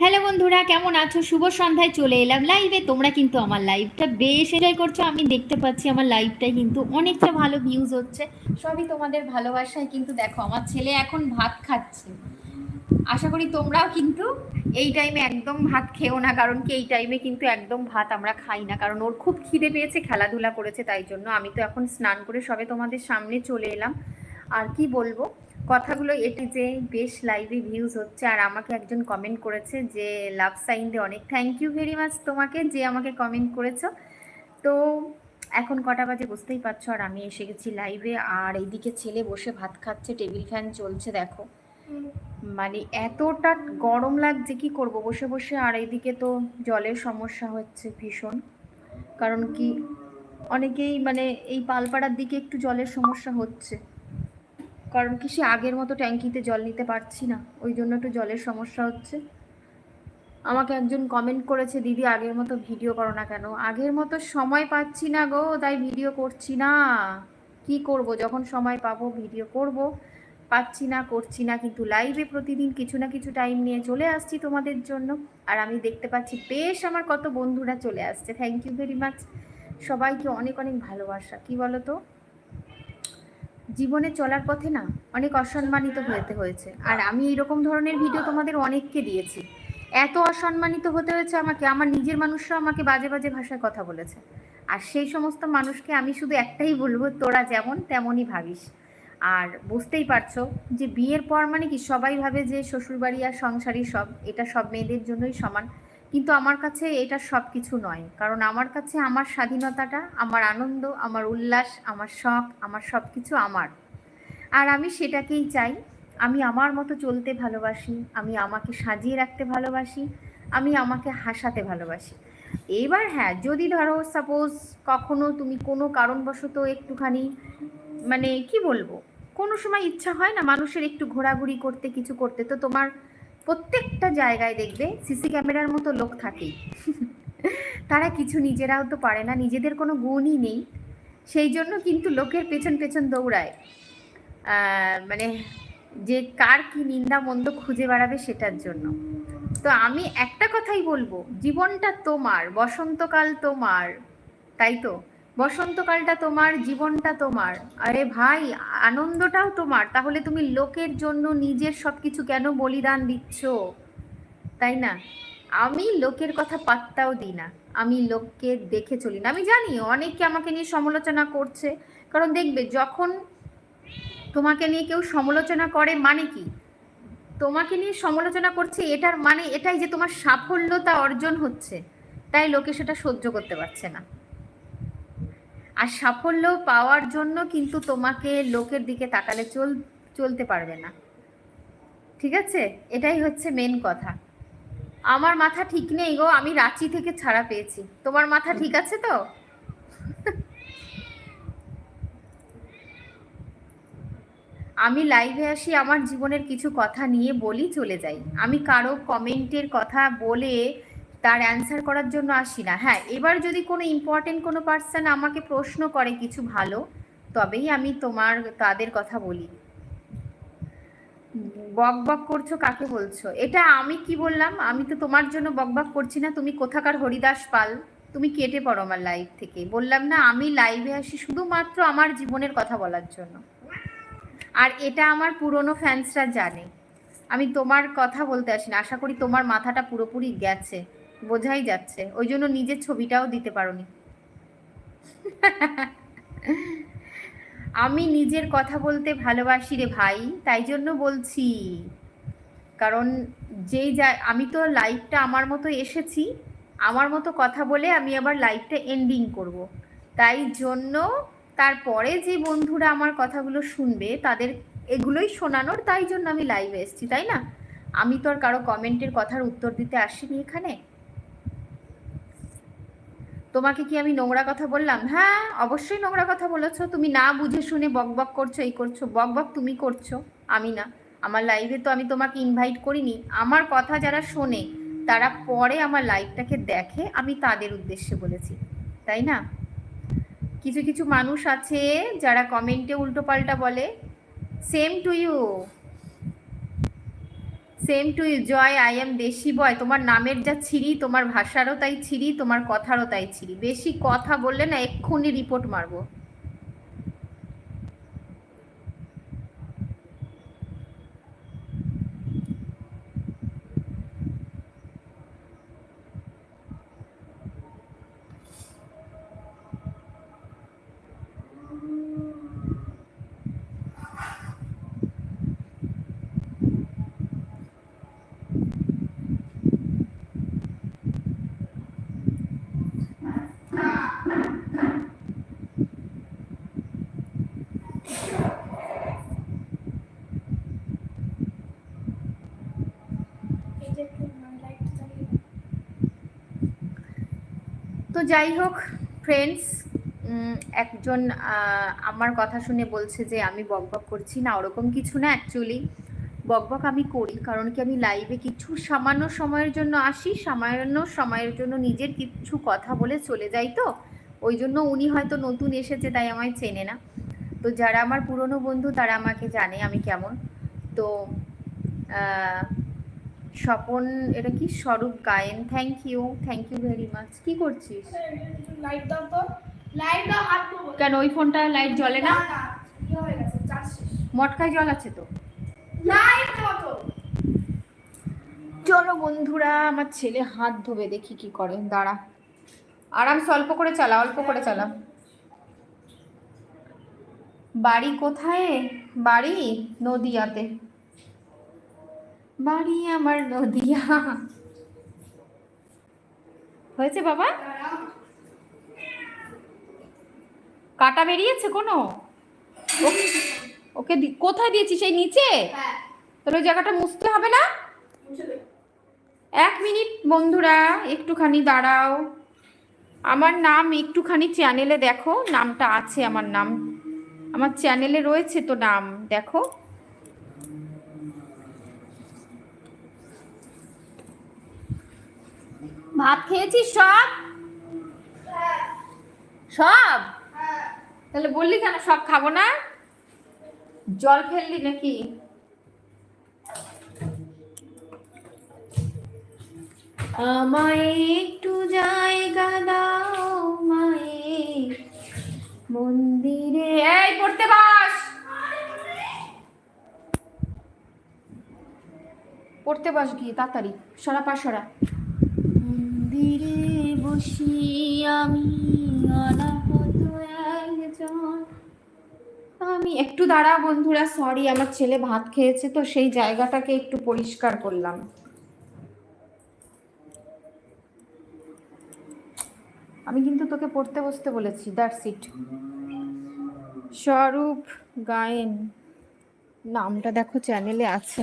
Hello বন্ধুরা, কেমন আছো? শুভ সন্ধ্যায় চলে এলাম লাইভে তোমরা কিন্তু আমার লাইভটা বেশ এনজয় করছ। আমি দেখতে পাচ্ছি আমার লাইভটাই কিন্তু অনেকটা ভালো ভিউজ হচ্ছে। সবই তোমাদের ভালোবাসায়। কিন্তু দেখো, আমার ছেলে এখন ভাত খাচ্ছে। আশা করি তোমরাও কিন্তু এই টাইমে একদম ভাত খেও না, কারণ কি এই টাইমে কিন্তু একদম ভাত আমরা খাই না। কারণ ওর খুব খিদে পেয়েছে, খেলাধুলা করেছে, তাই জন্য আমি তো এখন স্নান করে সবে তোমাদের সামনে চলে এলাম। আর কি বলব? কথাগুলো এটি যে বেশ লাইভে ভিউজ হচ্ছে আর আমাকে একজন কমেন্ট করেছে যে লাভ সাইন দিয়ে অনেক থ্যাংক ইউ ভেরি মাচ তোমাকে যে আমাকে কমেন্ট করেছ। তো এখন কটা বাজে বুঝতেই পারছ আর আমি এসে গেছি লাইভে আর এইদিকে ছেলে বসে ভাত খাচ্ছে টেবিল ফ্যান চলছে দেখো। মানে এতটা গরম লাগছে, কি করব? বসে বসে আর এইদিকে তো জলের সমস্যা হচ্ছে ভীষণ। কারণ কি, অনেকেই মানে এই পালপাড়ার দিকে একটু জলের সমস্যা হচ্ছে। কারণ কি সে আগের মতো ট্যাঙ্কিতে জল নিতে পারছি না। ওই জন্য একটু জলের সমস্যা হচ্ছে। আমাকে একজন কমেন্ট করেছে, দিদি, আগের মতো ভিডিও করো না কেন? আগের মতো সময় পাচ্ছি না গো, তাই ভিডিও করছি না। কি করব? যখন সময় পাবো ভিডিও করব। পাচ্ছি না, করছি না, কিন্তু লাইভে প্রতিদিন কিছু না কিছু টাইম নিয়ে চলে আসছি তোমাদের জন্য। আর আমি দেখতে পাচ্ছি, বেশ আমার কত বন্ধুরা চলে আসছে। থ্যাংক ইউ ভেরি মাচ সবাইকে অনেক অনেক ভালোবাসা। কি বলো তো জীবনে চলার পথে না অনেক অসম্মানিত হতে হয়েছে। আর আমি এরকম ধরনের ভিডিও তোমাদের অনেককে দিয়েছি। এত অসম্মানিত হতে হয়েছে আমাকে, আমার নিজের মানুষরা আমাকে বাজে বাজে ভাষায় কথা বলেছে। আর সেই সমস্ত মানুষকে আমি শুধু একটাই বলব, তোরা যেমন তেমনই ভাবিস। আর বুঝতেই পারছ যে বিয়ের পর মানে কি সবাই ভাবে যে শ্বশুরবাড়ি আর সংসারই সব, এটা সব মেয়েদের জন্যই সমান। কিন্তু আমার কাছে এটা সব কিছু নয়। কারণ আমার কাছে আমার স্বাধীনতাটা, আমার আনন্দ, আমার উল্লাস, আমার শখ, আমার সব কিছু আমার। আর আমি সেটাকেই চাই। আমি আমার মতো চলতে ভালোবাসি, আমি আমাকে সাজিয়ে রাখতে ভালোবাসি, আমি আমাকে হাসাতে ভালোবাসি। এবার হ্যাঁ যদি ধরো সাপোজ কখনো তুমি কোনো কারণবশত একটুখানি মানে কি বলব? কোনো সময় ইচ্ছা হয় না মানুষের একটু ঘোরাঘুরি করতে, কিছু করতে। তো তোমার প্রত্যেকটা জায়গায় দেখবে সিসি ক্যামেরার মতো লোক থাকেই তারা কিছু নিজেরাও তো পারে না, নিজেদের কোনো গুণই নেই। সেই জন্য কিন্তু লোকের পেছন পেছন দৌড়ায়। মানে যে কার কি নিন্দা মন্দ খুঁজে বেড়াবে সেটার জন্য। তো আমি একটা কথাই বলব, জীবনটা তোমার, বসন্তকাল তোমার, তাই তো? বসন্তকালটা তোমার, জীবনটা তোমার। আরে ভাই, আনন্দটাও তোমার। তাহলে তুমি লোকের জন্য নিজের সব কিছু কেন বলিদান দিচ্ছ? তাই না? আমি লোকের কথা পাত্তাও দিই না। আমি লোককে দেখে চলি না। আমি জানি অনেকে আমাকে নিয়ে সমালোচনা করছে। কারণ দেখবে, যখন তোমাকে নিয়ে কেউ সমালোচনা করে মানে কি? তোমাকে নিয়ে সমালোচনা করছে এটার মানে এটাই যে তোমার সাফল্যতা অর্জন হচ্ছে। তাই লোকে সেটা সহ্য করতে পারছে না। আর সাফল্য পাওয়ার জন্য কিন্তু তোমাকে লোকের দিকে তাকালে চল, চলতে পারবে না। ঠিক আছে? এটাই হচ্ছে মেন কথা। আমার মাথা ঠিক নেই গো, আমি রাঁচি থেকে ছাড়া পেয়েছি। তোমার মাথা ঠিক আছে তো? আমি লাইভে আসি, আমার জীবনের কিছু কথা নিয়ে বলি, চলে যাই। আমি কারও কমেন্টের কথা বলে তার অ্যান্সার করার জন্য আসি না। হ্যাঁ এবার যদি কোনো ইম্পর্টেন্ট কোনো পার্সন আমাকে প্রশ্ন করে কিছু ভালো, তবেই আমি তোমার, তাদের কথা বলি। বক বক করছ কাকে বলছো? এটা আমি কি বললাম? আমি তো তোমার জন্য বক বক করছি না। তুমি কোথাকার হরিদাস পাল? তুমি কেটে পড়ো আমার লাইভ থেকে। বললাম না, আমি লাইভে আসি শুধুমাত্র আমার জীবনের কথা বলার জন্য। আর এটা আমার পুরনো ফ্যান্সরা জানে। আমি তোমার কথা বলতে আসি না আশা করি তোমার মাথাটা পুরোপুরি গেছে। বোঝাই যাচ্ছে। ওই জন্য নিজের ছবিটাও দিতে পারোনি। আমি নিজের কথা বলতে ভালোবাসি রে ভাই, তাই জন্য বলছি। কারণ যেই যা, আমি তো লাইফটা আমার মতো এসেছি, আমার মতো কথা বলে আমি আবার লাইফটা এন্ডিং করব। তাই জন্য তারপরে যে বন্ধুরা আমার কথাগুলো শুনবে, তাদের এগুলোই শোনানোর তাই জন্য আমি লাইভে এসেছি, তাই না? আমি তো আর কারও কমেন্টের কথার উত্তর দিতে আসিনি এখানে। তোমাকে কি আমি নোংরা কথা বললাম? হ্যাঁ অবশ্যই নোংরা কথা বলেছ। তুমি না বুঝে শুনে বক বক করছ, এই করছ, বক বক তুমি করছ, আমি না। আমার লাইভে তো আমি তোমাকে ইনভাইট করিনি। আমার কথা যারা শোনে, তারা পরে আমার লাইভটাকে দেখে, আমি তাদের উদ্দেশ্যে বলেছি। তাই না? কিছু কিছু মানুষ আছে যারা কমেন্টে উল্টো পাল্টা বলে। Same to you same to Joy I am desi boy তোমার নামের যা ছিরি, তোমার ভাষারও তাই ছিরি, তোমার কথারও তাই ছিরি। বেশি কথা বললে না, এক্ষুনি রিপোর্ট মারবো এই যে একটু লাইটটা জ্বালিয়ে দাও। তো যাই হোক ফ্রেন্ডস একজন আমার কথা শুনে বলছে যে আমি বকবক করছি। না, ওরকম কিছু না অ্যাকচুয়ালি বকবক আমি করি, কারণ কি আমি লাইভে কিছু সামান্য সময়ের জন্য আসি, সামান্য সময়ের জন্য নিজের কিছু কথা বলে চলে যাই তো। ওই জন্য উনি হয়তো নতুন এসেছে, তাই আমায় চেনে না। তো যারা আমার পুরনো বন্ধু, তারা আমাকে জানে আমি কেমন। তো স্বপন এটা কি? Swarup Gayen. Thank you thank you very much কি করছিস? লাইট দাও তো। লাইট দাও হাত কেন ওই ফোনটা লাইট জ্বলে না? ইয়ে মটকায় জল আছে তো? লাইট চলো বন্ধুরা আমার ছেলে হাত ধোবে দেখি কি করে। দাঁড়া। আরামসে অল্প করে চালা অল্প করে চালা। বাড়ি কোথায়? বাড়ি নদিয়াতে। বাড়ি আমার নদিয়া। হয়েছে বাবা। কাটা বেরিয়েছে কোনো? ওকে কোথায় দিয়েছিস? সেই নিচে? তাহলে ওই জায়গাটা মুছতে হবে না? এক মিনিট বন্ধুরা, একটুখানি দাঁড়াও। আমার নাম একটুখানি চ্যানেলে দেখো, নামটা আছে আমার নাম। আমার চ্যানেলে রয়েছে তো নাম, দেখো। ভাত খেয়েছিস সব? সব? তাহলে বললি কেন সব খাব না? জল ফেললি নাকি? আমায় একটু জায়গা দাও মায়ের মন্দিরে। এই পড়তে বাস! পড়তে বাস গিয়ে তাড়াতাড়ি। সরা পা সরা। মন্দিরে বসি আমি অনাহত একজন। আমি একটু দাঁড়া বন্ধুরা সরি আমার ছেলে ভাত খেয়েছে তো সেই জায়গাটাকে একটু পরিষ্কার করলাম। আমি কিন্তু তোকে পড়তে বসতে বলেছি দ্যাটস ইট স্বরূপ গায়েন নামটা দেখো চ্যানেলে আছে।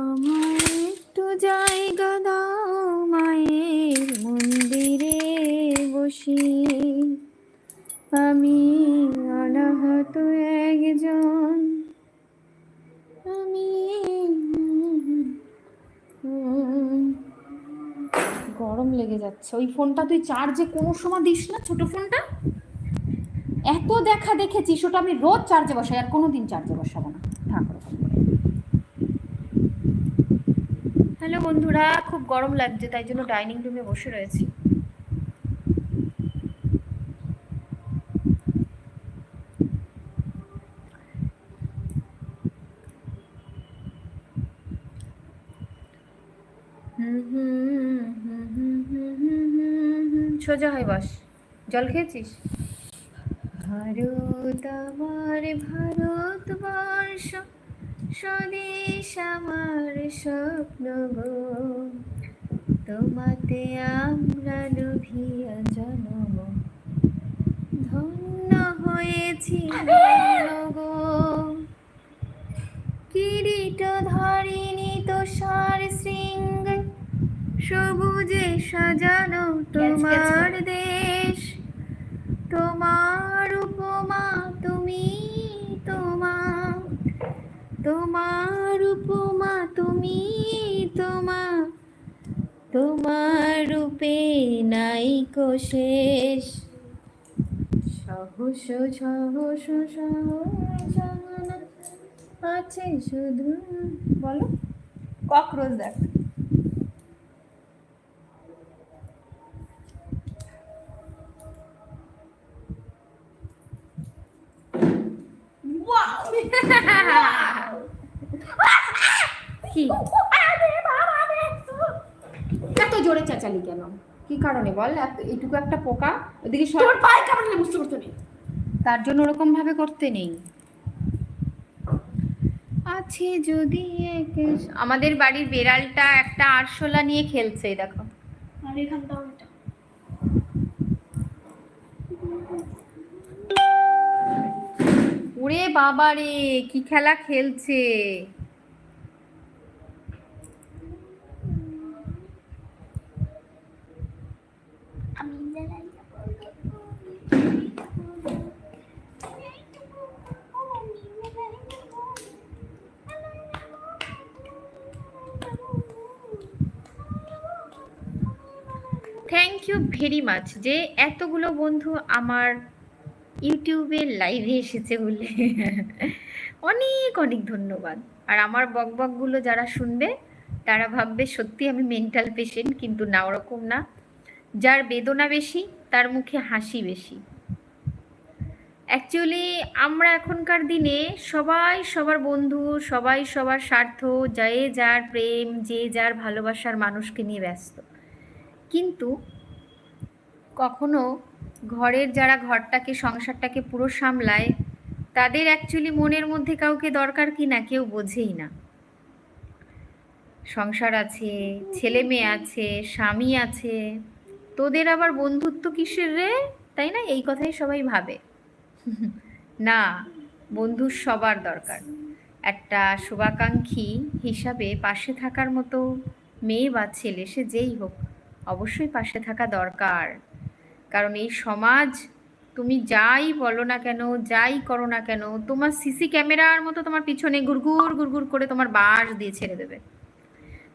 আমার একটু জায়গা দাও মায়ের মন্দিরে বসি। আমি অনাহত একজন। আমি গরম লেগে যাচ্ছে। ওই ফোনটা তুই চার্জে কোনো সময় দিস না, ছোট ফোনটা। এত দেখা দেখেছিস, ওটা আমি রোজ চার্জে বসাই, আর কোনোদিন চার্জে বসাবো না। বন্ধুরা, খুব গরম লাগছে, তাই জন্য ডাইনিং রুমে বসে রয়েছি। সোজা হয় বস। জল খেয়েছিস? ভারত আমার ভারতবর্ষ। স্বদেশ আমার স্বপ্ন গো। তোমাতে আমরা লোভিয়া জন্ম। ধন্য হয়েছি গো কিরিট ধরিনি তোষার শৃঙ্গ। সবুজে সাজানো তোমার দেশ। তোমার উপমা তুমি তোমার উপমা, তুমি তোমা। তোমার রূপে নাই কোশেষ সহস সহস সহস আছে শুধু। বলো, ককরোচ দেখ। কি? এত জোরে চেঁচালি কেন? কি কারণে বল? এইটুকু একটা পোকা? ওদিকে তোর পায়ে কামড়লে বুঝতে পারতো না তার জন্য ওরকম ভাবে করতে নেই। আছে যদি আমাদের বাড়ির বেড়ালটা একটা আরশোলা নিয়ে খেলছে দেখো। আর ওরে বাবা রে কি খেলা খেলছে। ভেরি মাচ যে এতগুলো বন্ধু আমার ইউটিউবে লাইভে এসেছে বলে। অনেক অনেক ধন্যবাদ। আর আমার বকবকগুলো যারা শুনবে, তারা ভাববে, সত্যি আমি মেন্টাল পেশেন্ট কিন্তু না, ওরকম না। যার বেদনা বেশি, তার মুখে হাসি বেশি। অ্যাকচুয়ালি আমরা এখনকার দিনে সবাই সবার বন্ধু, সবাই সবার স্বার্থ, যে যার প্রেম, যে যার ভালোবাসার মানুষকে নিয়ে ব্যস্ত। কিন্তু কখনো ঘরের যারা ঘরটাকে, সংসারটাকে পুরো সামলায়, তাদের অ্যাকচুয়ালি মনের মধ্যে কাউকে দরকার কি না কেউ বোঝেই না। সংসার আছে, ছেলে মেয়ে আছে, স্বামী আছে, তোদের আবার বন্ধুত্ব কিসের রে? তাই না? এই কথাই সবাই ভাবে। না বন্ধু সবার দরকার। একটা শুভাকাঙ্ক্ষী হিসাবে পাশে থাকার মতো মেয়ে বা ছেলে সে যেই হোক, অবশ্যই পাশে থাকা দরকার। কারণ এই সমাজ, তুমি যাই বলো না কেন, যাই করো না কেন, তোমার সিসি ক্যামেরার মতো তোমার পিছনে গুড়গুড় গুড়গুড় করে তোমার বাস দিয়ে ছেড়ে দেবে।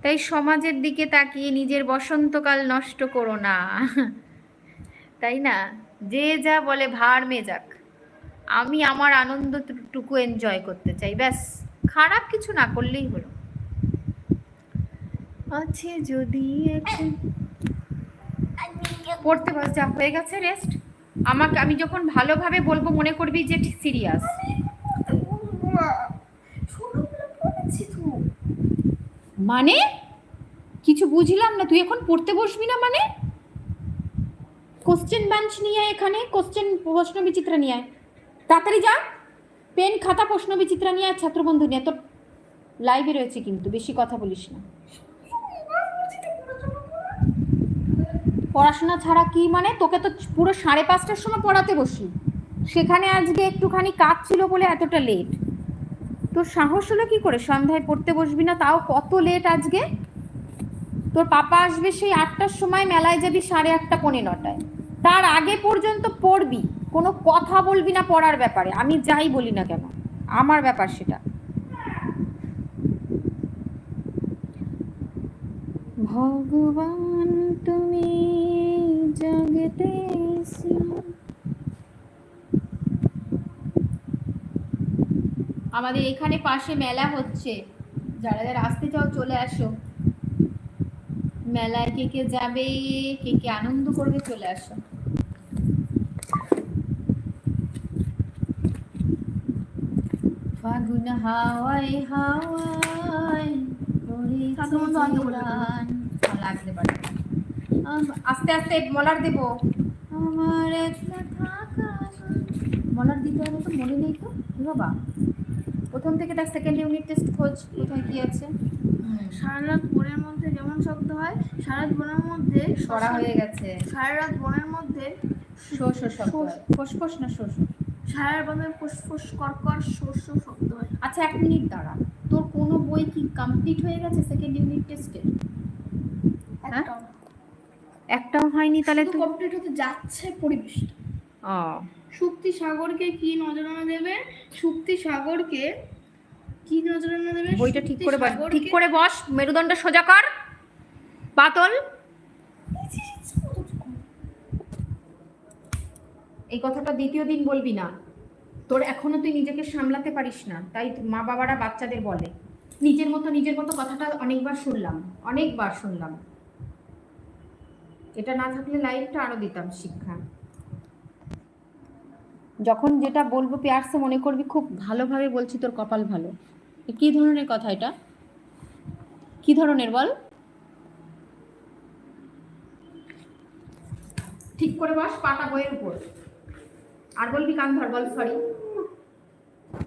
তাই সমাজের দিকে তাকিয়ে নিজের বসন্তকাল নষ্ট করো না। তাই না? যে যা বলে ভার মে যাক আমি আমার আনন্দটুকু এনজয় করতে চাই, ব্যাস। খারাপ কিছু না করলেই হলো। আছে যদি একটু পড়তে বস, যা হয়ে গেছে রেস্ট আমাকে, আমি যখন ভালোভাবে বলব, মনে করবি যে সিরিয়াস মানে? কিছু বুঝলাম না, তুই এখন পড়তে বসবি না মানে? কোশ্চেন বেঞ্চ নিয়ে আয় এখানে কোশ্চেন প্রশ্ন বিচিত্রা নিয়ে তাড়াতাড়ি যা। পেন খাতা, প্রশ্ন বিচিত্রা নিয়ে ছাত্রবন্ধু নিয়ে তোর লাইভে রয়েছে কিন্তু, বেশি কথা বলিস না। পড়াশোনা ছাড়া কি মানে? তোকে তো পুরো সাড়ে পাঁচটার সময় পড়াতে বসি। সেখানে আজকে একটুখানি কাজ ছিল বলে এতটা লেট তোর সাহস হলো কি করে? সন্ধ্যায় পড়তে বসবি না, তাও কত লেট আজকে? তোর পাপা আসবে সেই আটটার সময়, মেলায় যাবি সাড়ে আটটা, পৌনে নটায়। তার আগে পর্যন্ত পড়বি। কোনো কথা বলবি না পড়ার ব্যাপারে। আমি যাই বলি না কেন? আমার ব্যাপার সেটা। ভগবান, তুমি জগতে আমাদের এখানে পাশে মেলা হচ্ছে। যারা যারা আসতে চাও চলে আসো। মেলায় কে কে যাবে কে কে আনন্দ করবে চলে আসো। ফাগুন হাওয়ায় হাওয়ায় লাগতে পারে। আস্তে আস্তে মলার দেব। আমার একলা থাকা মলার দিতে হবে তো মনে নেই তো? বাবা? প্রথম থেকে তার সেকেন্ড ইউনিট টেস্ট খোঁজ কোথায় কি আছে? সারা রাত বনের মধ্যে যেমন শব্দ হয় সারা রাত বনের মধ্যে সরা হয়ে গেছে। সারা রাত বনের মধ্যে শো শো শব্দ হয়। ফোস ফোস না শো শো? সারা বনের ফুসফুস কর্কর শব্দ হয়। আচ্ছা এক মিনিট দাঁড়া। তোর কোনো বই কি কমপ্লিট হয়ে গেছে সেকেন্ড ইউনিট টেস্টে হ্যাঁ? একটাও হয়নি তাহলে তুই কমপ্লিট হতে যাচ্ছে পরিবেশটা। ও। শুক্তি সাগরকে কি নজরানা দেবে? শুক্তি সাগরকে কি নজরানা দেবে? বইটা ঠিক করে বস ঠিক করে বস মেরুদণ্ড সোজা কর। পাতল। এই কথাটা দ্বিতীয় দিন বলবি না। তোর এখনও তুই নিজেকে সামলাতে পারিস না তাই মা বাবারা বাচ্চাদের বলে। নিজের মতো নিজের মতো কথাটা অনেকবার শুনলাম অনেকবার শুনলাম। এটা না থাকলে লাইফটা আরও দিতাম শিক্ষা। যখন যেটা বলব পেয়ারসে মনে করবি খুব ভালোভাবে বলছি তোর কপাল ভালো। কি ধরনের কথা এটা? কি ধরনের বল? ঠিক করে বস পাটা বইয়ের উপর। আর বলবি কান ধর বল সরি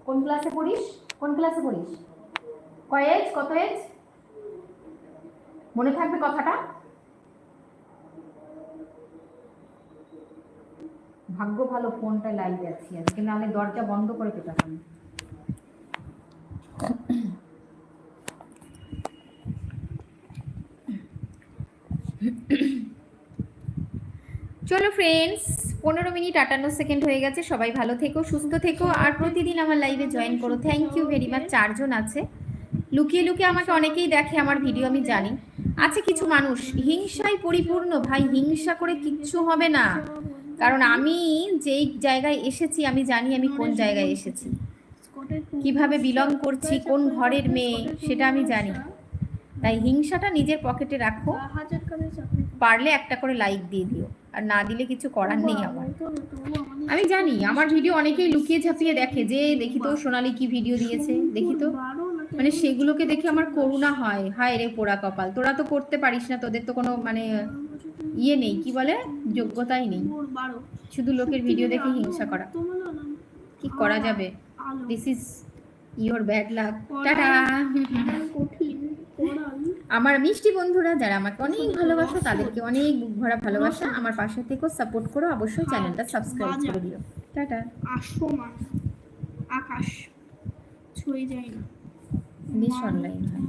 কোন ক্লাসে পড়িস? কোন ক্লাসে পড়িস? কয় এজ কত এজ মনে থাকবে কথাটা? ভাগ্য ভালো ফোনটা লাইভে আছি আজকে নাহলে দরজা বন্ধ করে পেতাম চলো ফ্রেন্ডস পনেরো মিনিট আটান্ন সেকেন্ড হয়ে গেছে, সবাই ভালো থেকো, সুস্থ থেকো, আর প্রতিদিন আমার লাইভে জয়েন করো। থ্যাংক ইউ ভেরি মাচ চারজন আছে। লুকিয়ে লুকিয়ে আমাকে অনেকেই দেখে, আমার ভিডিও আমি জানি। আছে কিছু মানুষ, হিংসায় পরিপূর্ণ, ভাই, হিংসা করে কিচ্ছু হবে না। কারণ আমি যেই জায়গায় এসেছি আমি জানি আমি কোন জায়গায় এসেছি। কীভাবে বিলং করছি কোন ঘরের মেয়ে সেটা আমি জানি। তাই হিংসাটা নিজের পকেটে রাখো। পারলে একটা করে লাইক দিয়ে দিও। আর না দিলে কিছু করার নেই আমার। আমি জানি আমার ভিডিও অনেকেই লুকিয়ে ছাপিয়ে দেখে যে দেখি তো সোনালি কি ভিডিও দিয়েছে দেখি তো। মানে সেগুলোকে দেখে আমার করুণা হয়। হায় রে পোড়া কপাল। তোরা তো করতে পারিস না তোদের তো কোনো মানে ইয়ে নেই কি বলে? যোগ্যতাই নেই। শুধু লোকের ভিডিও দেখে হিংসা করা। কি করা যাবে? This is your bad luck tata. আমার মিষ্টি বন্ধুরা যারা আমাকে অনেক ভালোবাসো তাদেরকে অনেক বুক ভরা ভালোবাসা। আমার পাশে থেকেও সাপোর্ট করো। অবশ্যই চ্যানেলটা সাবস্ক্রাইব করে দিও। টাটা। আকাশ ছুঁয়ে যায় না। বেশ অনলাইন হয়